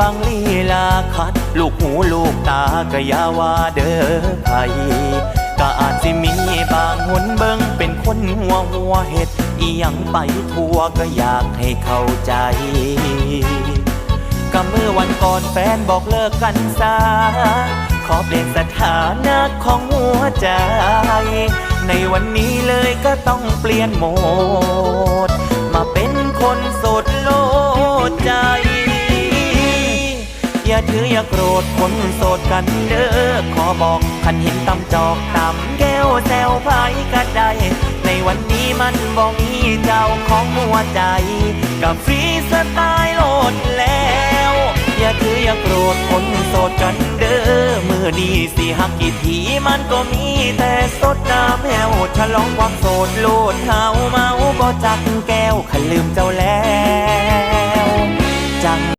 บางลีลาคัด ลูกหูลูกตาก็ยาวาเด้อไผก็อาจสิมีบางหนเบิงเป็นคนหัวหัวเห็ดอียังไปทั่วก็อยากให้เข้าใจก็เมื่อวันก่อนแฟนบอกเลิกกันซาขอเปลี่ยนสถานะของหัวใจ ในวันนี้เลยก็ต้องเปลี่ยนโหมด มาเป็นคนโสด อย่าถืออย่าโกรธคนโสดกันเด้อขอบอกคันเห็นตำจอกตำแก้วแซวไผก็ได้ในวันนี้มันบ่มีเจ้าของหัวใจ กับฟรีสไตล์โหลดแล้ว อย่าถืออย่าโกรธคนโสดกันเด้อมือดีสิหักกี่ทีมันก็มีแต่สดน้ำแหวฉลองความโสดโลดเฮาเมาบ่จักแก้วขันลืมเจ้าแล้ว